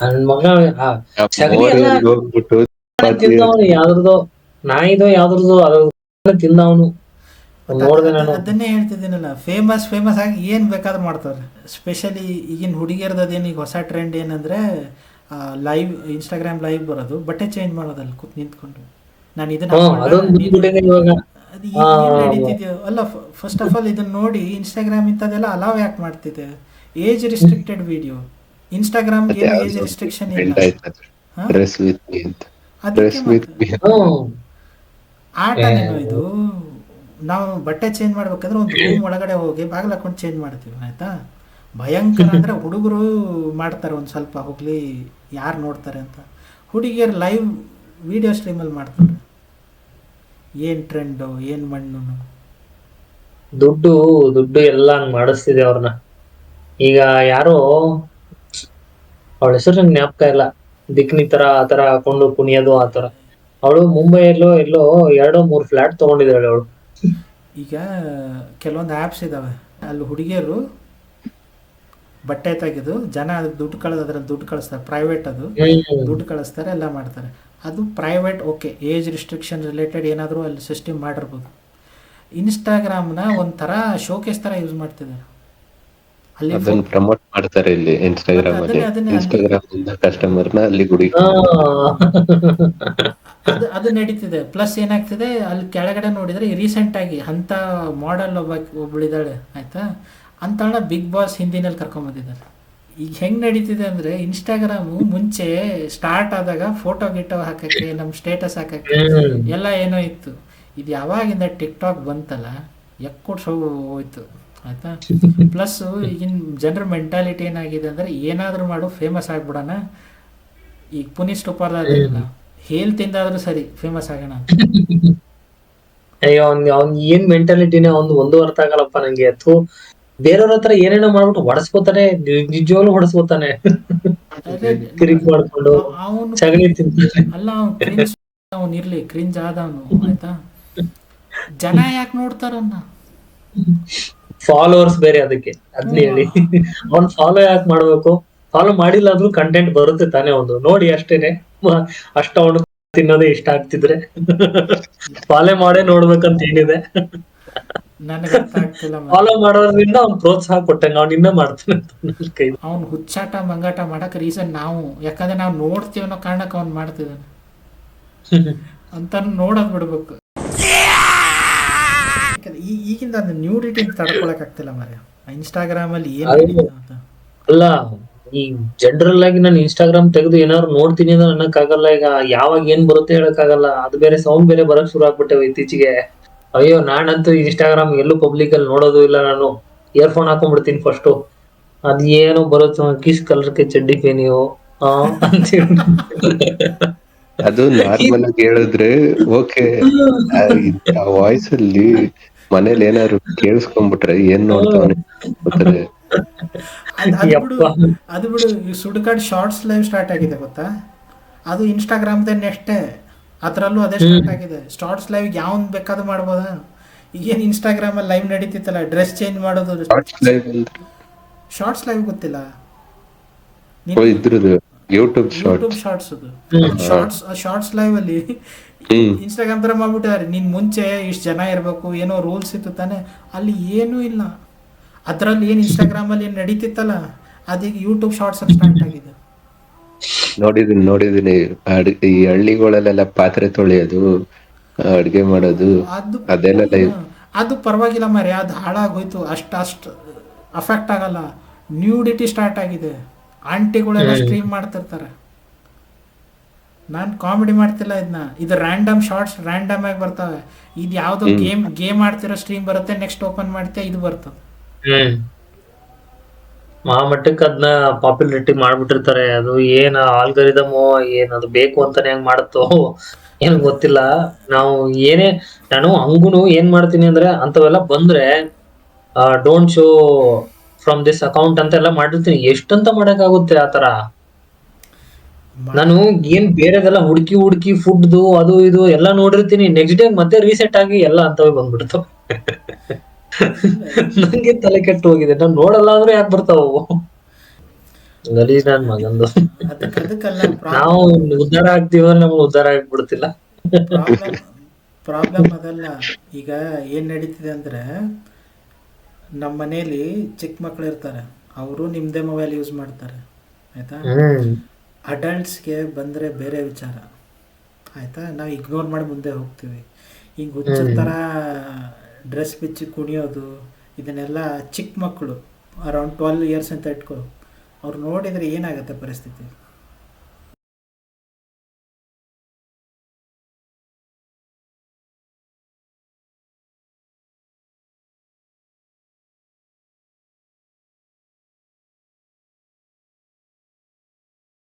ನನ್ ಮಗ ತಿಂದವನು ಯಾವ್ದ್ರದೋ ನಾಯಿದೋ ಯಾವ್ದ್ರದೋ ಅದ್ರ ತಿಂದವನು. ನೋಡಿದೆ ನಾನು. ಅದನ್ನೇ ಹೇಳ್ತಿದ್ದೀನಲ್ಲ ಫೇಮಸ್ ಫೇಮಸ್ ಆಗಿ ಏನು ಬೇಕಾದ್ರೂ ಮಾಡ್ತಾರೆ ಸ್ಪೆಷಲಿ ಈಗಿನ ಹುಡುಗಿಯರ್ದೇನು ಈಗ ಹೊಸ ಟ್ರೆಂಡ್ ಏನಂದ್ರೆ ಲೈವ್ ಇನ್ಸ್ಟಾಗ್ರಾಮ್ ಲೈವ್ ಬರೋದು ಬಟ್ಟೆ ಚೇಂಜ್ ಮಾಡೋದಲ್ಲ ಕೂತ್ ನಿಂತ್ಕೊಂಡು. ನಾನು ಇದನ್ನ ನಡೀತಿದ್ಯೋ ಅಲ್ಲ ಫಸ್ಟ್ ಆಫ್ ಆಲ್ ಇದನ್ನ ನೋಡಿ ಇನ್ಸ್ಟಾಗ್ರಾಮ್ ಇಂಥದ್ದೆಲ್ಲ ಅಲಾವ್ ಯಾಕೆ ಮಾಡ್ತಿದೆ ಏಜ್ ರಿಸ್ಟ್ರಿಕ್ಟೆಡ್ ವಿಡಿಯೋ ಇನ್ಸ್ಟಾಗ್ರಾಮ್ ಏನು ಏಜ್ ರಿಸ್ಟ್ರಿಕ್ಷನ್ ಇಲ್ಲ? ಡ್ರೆಸ್ ವಿತ್ ಮೀ ಅಂತ. ಡ್ರೆಸ್ ವಿತ್ ಮೀ ಆಟ ಇದು. ನಾವು ಬಟ್ಟೆ ಚೇಂಜ್ ಮಾಡ್ಬೇಕಂದ್ರೆ ಒಂದು ರೂಮ್ ಒಳಗಡೆ ಹೋಗಿ ಬಾಗಿಲು ಹಾಕೊಂಡು ಚೇಂಜ್ ಮಾಡ್ತೀವಿ ಆಯ್ತಾ? ಭಯಂಕರ ಅಂದ್ರೆ ಹುಡುಗರು ಮಾಡ್ತಾರೆ ಒಂದು ಸ್ವಲ್ಪ ಹೋಗ್ಲಿ ಯಾರು ನೋಡ್ತಾರೆ ಅಂತ. ಹುಡುಗಿಯರು ಲೈವ್ ವಿಡಿಯೋ ಸ್ಟ್ರೀಮಲ್ಲಿ ಮಾಡ್ತಾರೆ. ಏನು ಟ್ರೆಂಡು ಏನು ಮಣ್ಣು? ದುಡ್ಡು ದುಡ್ಡು ಎಲ್ಲ ಹಂಗ್ ಮಾಡಿಸ್ತಿದೆ ಅವ್ರನ್ನ. ಈಗ ಯಾರೋ ಅವಳ ಹೆಸರು ನಂಗೆ ಜ್ಞಾಪಕ ಇಲ್ಲ. ದಿಕ್ನಿ ತರ ಆ ತರ ಹಾಕೊಂಡು ಕುಣಿಯೋದು ಆ ತರ. ಅವಳು ಮುಂಬೈಯಲ್ಲೋ ಎಲ್ಲೋ ಎರಡೋ ಮೂರ್ ಫ್ಲಾಟ್ ತಗೊಂಡಿದ್ದಾಳೆ ಅವಳು. ಈಗ ಕೆಲವೊಂದು ಆ್ಯಪ್ಸ್ ಇದಾವೆ. ಅಲ್ಲಿ ಹುಡುಗಿಯರು ಬಟ್ಟೆ ತೆಗೆದು ಜನ ಅದಕ್ಕೆ ದುಡ್ಡು ಕಳೆದು ಅದ್ರಲ್ಲಿ ದುಡ್ಡು ಕಳಿಸ್ತಾರೆ. ಪ್ರೈವೇಟ್ ಅದು. ದುಡ್ಡು ಕಳಿಸ್ತಾರೆ ಎಲ್ಲ ಮಾಡ್ತಾರೆ. ಅದು private okay age restriction related ಏನಾದರೂ ಅಲ್ಲಿ ಸಿಸ್ಟಮ್ ಮಾಡಿರ್ಬೋದು. ಇನ್ಸ್ಟಾಗ್ರಾಮ್ನ ಒಂಥರ ಶೋಕೇಸ್ ಥರ ಯೂಸ್ ಮಾಡ್ತಿದ್ದಾರೆ. ಅದನ್ನ ಪ್ರಮೋಟ್ ಮಾಡ್ತಾರೆ ಇಲ್ಲಿ ಇನ್ಸ್ಟಾಗ್ರಾಮ್ ಅಲ್ಲಿ. ಇನ್ಸ್ಟಾಗ್ರಾಮ್ ಇಂದ ಕಸ್ಟಮರ್ನ ಅಲ್ಲಿ ಗುಡಿ. ಆ, ಅದು ಅದು ನಡೀತಿದೆ. ಪ್ಲಸ್ ಏನಾಗ್ತಿದೆ ಅಲ್ಲಿ ಕೆಳಗಡೆ ನೋಡಿದ್ರೆ ರೀಸೆಂಟ್ ಆಗಿ ಅಂತ ಮಾಡೆಲ್ ಒಬ್ಬ ಒಬ್ಬಳಿದ್ದಾಳೆ ಆಯ್ತಾ? ಅಂತ ಬಿಗ್ ಬಾಸ್ ಹಿಂದಿನಲ್ಲಿ ಕರ್ಕೊಂಬಂದಿದ್ದಾರೆ ಈಗ ಹೆಂಗ್ ನಡೀತಿದೆ ಅಂದ್ರೆ ಇನ್ಸ್ಟಾಗ್ರಾಮ್ ಮುಂಚೆ ಸ್ಟಾರ್ಟ್ ಆದಾಗ ಫೋಟೋ ಗಿಟೋ ಹಾಕಕ್ಕೆ ನಮ್ ಸ್ಟೇಟಸ್ ಹಾಕಕ್ಕೆ. ಎಲ್ಲ ಏನೋ ಇತ್ತು. ಇದು ಯಾವಾಗಿಂದ ಟಿಕ್ ಟಾಕ್ ಬಂತಲ್ಲ ಎಕ್ಕೋಟ್ ಹೋಯ್ತು. ಆಯ್ತಾ? ಪ್ಲಸ್ ಈಗಿನ ಜನರ ಮೆಂಟಾಲಿಟಿ ಏನಾಗಿದೆ ಅಂದ್ರೆ ಏನಾದರೂ ಮಾಡು ಫೇಮಸ್ ಆಗ್ಬಿಡೋಣ. ಈಗ ಪುನೀಶ್ ಇಲ್ಲ ಹೇಲ್ ತಿಂದಾದ್ರೂ ಸರಿ ಫೇಮಸ್ ಆಗೋಣ. ಅಯ್ಯೋ ಅವ್ನ್ ಅವ್ನ್ ಏನ್ ಮೆಂಟಾಲಿಟಿನೇ ಅವ್ನ್ ಒಂದು ಅರ್ಥ ಆಗಲ್ಲಪ್ಪ ನಂಗೆ. ಅಥವಾ ಬೇರೆಯವ್ರ ಹತ್ರ ಏನೇನೋ ಮಾಡ್ಬಿಟ್ಟು ಹೊಡಸ್ಕೋತಾನೆ ನಿಜವಾಗ್ಲೂ ಹೊಡಸ್ಕೋತಾನೆ. ತಿರುಗಿ ಮಾಡ್ಕೊಂಡು ತಿಂತಾನೆ. ಅಲ್ಲ ಅವ್ನು ಕ್ರಿಂಜ್ ಅವ್ನು ಇರ್ಲಿ ಕ್ರಿಂಜ್ ಆದವನು ಆಯ್ತಾ? ಜನ ಯಾಕೆ ನೋಡ್ತಾರನ್ನ? ಫಾಲೋವರ್ಸ್ ಬೇರೆ ಅದಕ್ಕೆ ಅದ್ನ ಹೇಳಿ. ಅವ್ನ್ ಫಾಲೋ ಯಾಕೆ ಮಾಡ್ಬೇಕು? ಫಾಲೋ ಮಾಡಿಲ್ಲ ಅಂದ್ರೂ ಕಂಟೆಂಟ್ ಬರುತ್ತೆ ತಾನೇ ಒಂದು. ನೋಡಿ ಅಷ್ಟೇನೆ. ಅಷ್ಟ ಅವನು ತಿನ್ನೋದೇ ಇಷ್ಟ ಆಗ್ತಿದ್ರೆ. ಫಾಲೋ ಮಾಡೇ ನೋಡ್ಬೇಕಂತ ಏನಿದೆ. ಫಾಲೋ ಮಾಡೋದ್ರಿಂದ ಅವ್ನ್ ಪ್ರೋತ್ಸಾಹ ಕೊಟ್ಟಂಗ ಅವ್ನ ಇನ್ನ ಮಾಡ್ತಾನೆ ಅವ್ನ್ ಕೈ. ಅವ್ನು ಹುಚ್ಚಾಟ ಮಂಗಾಟ ಮಾಡಕ್ ರೀಸನ್ ನಾವು. ಯಾಕಂದ್ರೆ ನಾವು ನೋಡ್ತೀವಿ ಅನ್ನೋ ಕಾರಣಕ್ಕೆ ಅವ್ನ್ ಮಾಡ್ತಿದ್ದಾನೆ. ಅಂತ ನೋಡೋದ್ ಬಿಡ್ಬೇಕು. ಈಗಿಂದ ಅದು ನ್ಯೂಡಿಟಿ ತಡ್ಕೊಳಕ್ ಆಗ್ತಿಲ್ಲ ಮಾರ್ಯ ಇನ್ಸ್ಟಾಗ್ರಾಮ್ ಅಲ್ಲಿ ಏನು ಅಂತ. ಅಲ್ಲ ಈ ಜನರಲ್ ಆಗಿ ನಾನು ಇನ್ಸ್ಟಾಗ್ರಾಮ್ ತೆಗೆದು ಏನಾದ್ರು ನೋಡ್ತೀನಿ ಅಂದ್ರೆ ಅನ್ನಕ್ ಆಗಲ್ಲ. ಈಗ ಯಾವಾಗ ಏನ್ ಬರುತ್ತೆ ಹೇಳಕ್ಕಾಗಲ್ಲ. ಅದು ಬೇರೆ ಸೌಂಡ್ ಬೇರೆ ಬರಕ್ ಶುರು ಆಗ್ಬಿಟ್ಟೆವು ಇತ್ತೀಚೆಗೆ. ಅಯ್ಯೋ ನಾನಂತೂ ಇನ್ಸ್ಟಾಗ್ರಾಮ್ ಎಲ್ಲೂ ಪಬ್ಲಿಕ್ ಅಲ್ಲಿ ನೋಡೋದು ಇಲ್ಲ ನಾನು. ಇಯರ್ಫೋನ್ ಹಾಕೊಂಡ್ಬಿಡ್ತೀನಿ ಫಸ್ಟ್ ಅದ್ ಏನೋ ಬರುತ್ತೆ ಕಿಸ್ ಕಲರ್ಗೆ ಚಡ್ಡಿ ಪೇನಿಯೋ ಆ ಅಂತೇಳಿ ಅದು ನಾರ್ಮಲ್ ಆಗಿ ಹೇಳಿದ್ರೆ ಓಕೆ ಆ ವಾಯ್ಸ್ ಅಲ್ಲಿ ಮನೇಲಿ ಏನಾದ್ರು ಕೇಳಿಸ್ಕೊಂಡ್ಬಿಟ್ರೆ ಏನ್ ನೋಡ್ತಾವನೆ ಅದ್- ಬಿಡು ಯಪ್ಪ. ಅದು ಬಿಡು ಈ ಶಾರ್ಟ್ಸ್ ಲೈವ್ ಸ್ಟಾರ್ಟ್ ಆಗಿದೆ ಗೊತ್ತಾ? ಅದು ಇನ್ಸ್ಟಾಗ್ರಾಮ್ ದೇ ನೆಕ್ಸ್ಟ್ ಅದರಲ್ಲೂ ಅದೇ ಸ್ಟಾರ್ಟ್ ಆಗಿದೆ. ಶಾರ್ಟ್ಸ್ ಲೈವ್ ಯಾವ್ದು ಬೇಕಾದ್ರೂ ಮಾಡ್ಬೋದ? ಏನ್ ಇನ್ಸ್ಟಾಗ್ರಾಮ್ ಅಲ್ಲಿ ಲೈವ್ ನಡೀತಿತ್ತಲ್ಲ ಡ್ರೆಸ್ ಚೇಂಜ್ ಮಾಡೋದು ಶಾರ್ಟ್ಸ್ ಲೈವ್ ಗೊತ್ತಿಲ್ಲ. YouTube short YouTube shorts. Shorts shorts live ಅಲ್ಲಿ ಇನ್ಸ್ಟಾಗ್ರಾಮ್ ತರ ಮಾಡ್ಬಿಟ್ಟಾರೆ ನೀನ್ ಮುಂಚೆ ಇಷ್ಟು ಜನ ಇರಬೇಕು ಏನೋ ರೂಲ್ಸ್ ಇತ್ತು ತಾನೆ. ಅಲ್ಲಿ ಏನೂ ಇಲ್ಲ. ಅದರಲ್ಲಿ ಏನು ಇನ್ಸ್ಟಾಗ್ರಾಮ್ ಅಲ್ಲಿ ಏನ್ ನಡೀತಿತ್ತಲ್ಲ ಅದೀಗ ಯೂಟ್ಯೂಬ್ ಶಾರ್ಟ್ಸ್ ಅಲ್ಲಿ ಸ್ಟಾರ್ಟ್ ಆಗಿದೆ. ನೋಡಿದೀನಿ ನೋಡಿದೀನಿ. ಈ ಹಳ್ಳಿಗಳಲ್ಲೆಲ್ಲ ಪಾತ್ರೆ ತೊಳೆಯೋದು ಅಡುಗೆ ಮಾಡೋದು ಅದು ಅದೆಲ್ಲ ಅದು ಪರವಾಗಿಲ್ಲ ಮರಿ ಅದು ಹಾಳಾಗೋಯ್ತು. ಅಷ್ಟು ಅಷ್ಟು ಅಫೆಕ್ಟ್ ಆಗಲ್ಲ. ನ್ಯೂಡಿಟಿ ಸ್ಟಾರ್ಟ್ ಆಗಿದೆ. ಆಂಟಿಗಳೆಲ್ಲ ಸ್ಟ್ರೀಮ್ ಮಾಡ್ತಿರ್ತಾರೆ. ನಾನು ಕಾಮಿಡಿ ಮಾಡ್ತಿಲ್ಲ ಇದನ್ನ ಇದು ರ್ಯಾಂಡಮ್ ಶಾರ್ಟ್ಸ್ ರ್ಯಾಂಡಮ್ ಆಗಿ ಬರ್ತವೆ. ಇದು ಯಾವುದೋ ಗೇಮ್ ಗೇಮ್ ಆಡ್ತಿರೋ ಸ್ಟ್ರೀಮ್ ಬರುತ್ತೆ ನೆಕ್ಸ್ಟ್ ಓಪನ್ ಮಾಡ್ತೀಯ ಇದು ಬರ್ತದೆ. ಆ ಮಟ್ಟಕ್ಕೆ ಅದನ್ನ ಪಾಪ್ಯುಲರಿಟಿ ಮಾಡ್ಬಿಟ್ಟಿರ್ತಾರೆ. ಅದು ಏನ್ ಆಲ್ಗರಿದಮ್ ಏನ್ ಅದು ಬೇಕು ಅಂತಾನೆ ಹೆಂಗ್ ಮಾಡುತ್ತೋ ಏನ್ ಗೊತ್ತಿಲ್ಲ. ನಾವು ಏನೇ ನಾನು ಹಂಗುನು ಏನ್ ಮಾಡ್ತೀನಿ ಅಂದ್ರೆ ಅಂತವೆಲ್ಲ ಬಂದ್ರೆ don't show from this account ಅಂತ ಎಲ್ಲ ಮಾಡಿರ್ತೀನಿ. ಎಷ್ಟಂತ ಮಾಡಕ್ಕಾಗುತ್ತೆ ಆತರ ನಾನು ಏನ್ ಬೇರೆದೆಲ್ಲ ಹುಡುಕಿ ಹುಡುಕಿ ಫುಡ್ದು ಅದು ಇದು ಎಲ್ಲ ನೋಡಿರ್ತೀನಿ. ನೆಕ್ಸ್ಟ್ ಡೇ ಮತ್ತೆ ರೀಸೆಟ್ ಆಗಿ ಎಲ್ಲ ಅಂತವೇ ಬಂದ್ಬಿಡ್ತು. ನಂಗೆ ತಲೆ ಕೆಟ್ಟು ಹೋಗಿದೆ. ನಾನು ನೋಡಲ್ಲ ಅಂದ್ರೆ ಯಾಕೆ ಬರ್ತಾವ? ಗಲೀಜ್ ನನ್ ಮಗಂದು. ನಾವು ಉದ್ಧಾರ ಆಗ್ತೀವ ನಮ್ಗೆ ಉದ್ಧಾರ ಆಗ್ಬಿಡ್ತಿಲ್ಲ. ಪ್ರಾಬ್ಲಮ್ ಅದಲ್ಲ. ಈಗ ಏನ್ ನಡೀತಿದೆ ಅಂದ್ರೆ ನಮ್ಮ ಮನೇಲಿ ಚಿಕ್ಕ ಮಕ್ಳು ಇರ್ತಾರೆ ಅವರು ನಿಮ್ದೇ ಮೊಬೈಲ್ ಯೂಸ್ ಮಾಡ್ತಾರೆ. ಆಯಿತಾ? ಅಡಲ್ಟ್ಸ್ಗೆ ಬಂದರೆ ಬೇರೆ ವಿಚಾರ. ಆಯಿತಾ? ನಾವು ಇಗ್ನೋರ್ ಮಾಡಿ ಮುಂದೆ ಹೋಗ್ತೀವಿ. ಹಿಂಗೆ ಹುಚ್ಚ ಥರ ಡ್ರೆಸ್ ಬಿಚ್ಚಿ ಕುಣಿಯೋದು ಇದನ್ನೆಲ್ಲ ಚಿಕ್ಕ ಮಕ್ಕಳು ಅರೌಂಡ್ ಟ್ವೆಲ್ ಇಯರ್ಸ್ ಅಂತ ಇಟ್ಕೊ. ಅವ್ರು ನೋಡಿದರೆ ಏನಾಗುತ್ತೆ ಪರಿಸ್ಥಿತಿ?